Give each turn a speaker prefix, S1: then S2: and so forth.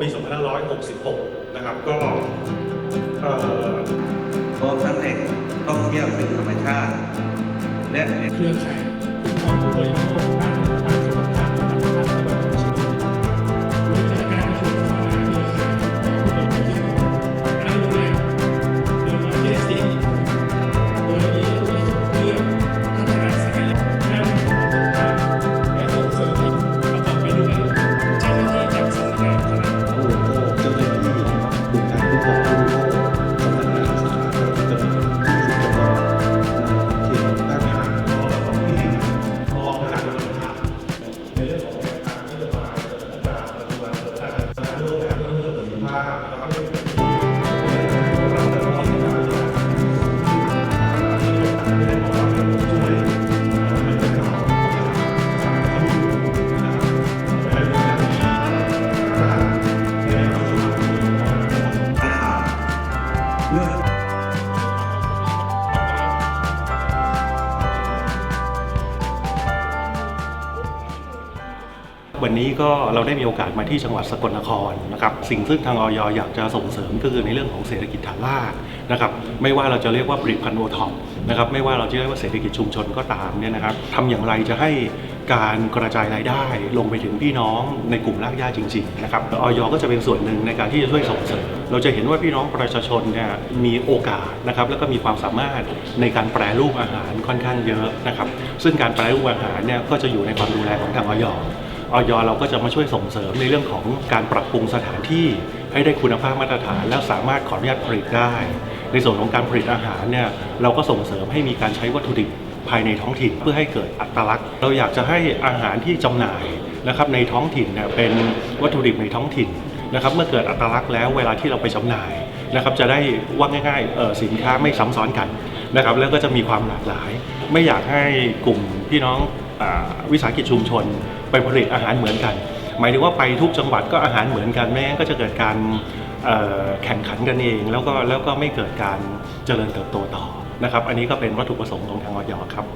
S1: ปี 2566 นะครับ ก็เอ่อ
S2: รวมทั้งแหล่งท่องเที่ยวเชิงธรรมชาติ และแหล่ง
S3: เครือข่ายคุ้มครองผู้บริโภค เวันนี้ก็เรา
S1: ได้มีโอกาสมาที่จังหวัดสกลนครนะครับสิ่งซึ่งทางออยอยากจะส่งเสริมก็คือในเรื่องของเศรษฐกิจฐานรากนะครับไม่ว่าเราจะเรียกว่าผลิตภัณฑ์โอท็อปนะครับไม่ว่าเราจะเรียกว่าเศรษฐกิจชุมชนก็ตามเนี่ยนะครับทำอย่างไรจะให้การกระจายรายได้ลงไปถึงพี่น้องในกลุ่มรากหญ้าจริงๆนะครับออยก็จะเป็นส่วนหนึ่งในการที่จะช่วยส่งเสริม เราจะเห็นว่าพี่น้องประชาชนเนี่ยมีโอกาสนะครับแล้วก็มีความสามารถในการแปรรูปอาหารค่อนข้างเยอะนะครับซึ่งการแปรรูปอาหารเนี่ยก็จะอยู่ในความดูแลของทางออย ออยเราก็จะมาช่วยส่งเสริมในเรื่องของการปรับปรุงสถานที่ให้ได้คุณภาพมาตรฐาน แล้วสามารถขออนุญาตผลิตได้ ในส่วนของการผลิตอาหารเนี่ยเราก็ส่งเสริมให้มีการใช้วัตถุดิบภายในท้องถิ่นเพื่อให้เกิดอัตลักษณ์ เราอยากจะให้อาหารที่จำหน่ายนะครับในท้องถิ่นเนี่ยเป็นวัตถุดิบในท้องถิ่นนะครับเมื่อเกิดอัตลักษณ์แล้วเวลาที่เราไปจำหน่ายนะครับจะได้ว่าง่ายๆสินค้าไม่ซ้ำซ้อนกันนะครับแล้วก็จะมีความหลากหลาย ไม่อยากให้กลุ่มพี่น้อง วิสาหกิจชุมชน ไปผลิตอาหารเหมือนกัน หมายถึงว่าไปทุกจังหวัดก็อาหารเหมือนกันไม่งั้นก็จะเกิดการแข่งขันกันเอง แล้วก็แล้วก็ไม่เกิดการเจริญเติบโตต่อนะครับ อันนี้ก็เป็นวัตถุประสงค์ของทางออยครับ